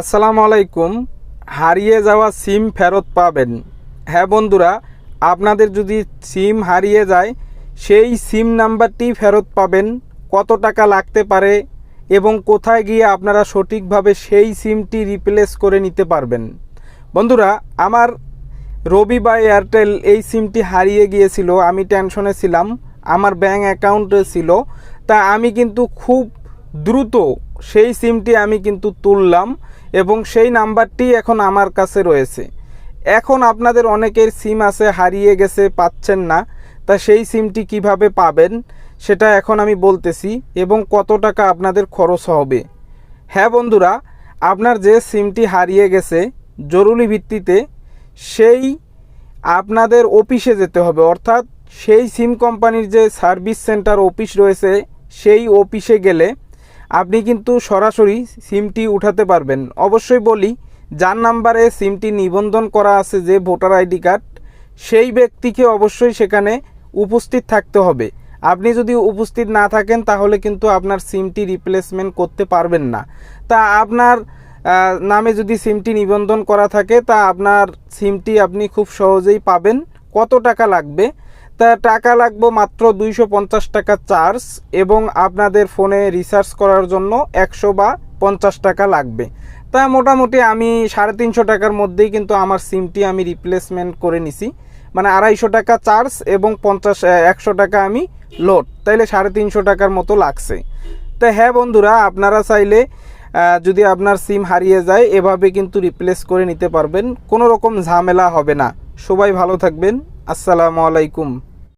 আসসালামু আলাইকুম। হারিয়ে যাওয়া সিম ফেরত পাবেন। হ্যাঁ বন্ধুরা, আপনাদের যদি সিম হারিয়ে যায়, সেই সিম নাম্বারটি ফেরত পাবেন। কত টাকা লাগতে পারে এবং কোথায় গিয়ে আপনারা সঠিকভাবে সেই সিমটি রিপ্লেস করে নিতে পারবেন। বন্ধুরা, আমার রবি বা এয়ারটেল এই সিমটি হারিয়ে গিয়েছিল, আমি টেনশনে ছিলাম, আমার ব্যাঙ্ক অ্যাকাউন্টে ছিল। তা আমি কিন্তু খুব দ্রুত সেই সিমটি আমি কিন্তু তুললাম এবং সেই নাম্বারটি এখন আমার কাছে রয়েছে। এখন আপনাদের অনেকের সিম আছে, হারিয়ে গেছে, পাচ্ছেন না। তা সেই সিমটি কীভাবে পাবেন, সেটা এখন আমি বলতেছি এবং কত টাকা আপনাদের খরচ হবে। হ্যাঁ বন্ধুরা, আপনার যে সিমটি হারিয়ে গেছে, জরুরি ভিত্তিতে সেই আপনাদের অফিসে যেতে হবে। অর্থাৎ সেই সিম কোম্পানির যে সার্ভিস সেন্টার অফিস রয়েছে, সেই অফিসে গেলে আপনি কিন্তু সরাসরি সিমটি উঠাতে পারবেন। অবশ্যই বলি, যার নাম্বারে সিমটি নিবন্ধন করা আছে যে ভোটার আইডি কার্ড, সেই ব্যক্তিকে অবশ্যই সেখানে উপস্থিত থাকতে হবে। আপনি যদি উপস্থিত না থাকেন, তাহলে কিন্তু আপনার সিমটি রিপ্লেসমেন্ট করতে পারবেন না। তা আপনার নামে যদি সিমটি নিবন্ধন করা থাকে, তা আপনার সিমটি আপনি খুব সহজেই পাবেন। কত টাকা লাগবে? তা টাকা লাগবে মাত্র দুইশো পঞ্চাশ টাকা চার্জ এবং আপনাদের ফোনে রিচার্জ করার জন্য একশো বা পঞ্চাশ টাকা লাগবে। তা মোটামুটি আমি সাড়ে তিনশো টাকার মধ্যেই কিন্তু আমার সিমটি আমি রিপ্লেসমেন্ট করে নিছি। মানে আড়াইশো টাকা চার্জ এবং পঞ্চাশ একশো টাকা আমি লোড তাইলে সাড়ে তিনশো টাকার মতো লাগছে। তো হ্যাঁ বন্ধুরা, আপনারা চাইলে যদি আপনার সিম হারিয়ে যায়, এভাবে কিন্তু রিপ্লেস করে নিতে পারবেন। কোনো রকম ঝামেলা হবে না। সবাই ভালো থাকবেন। আসসালামু আলাইকুম।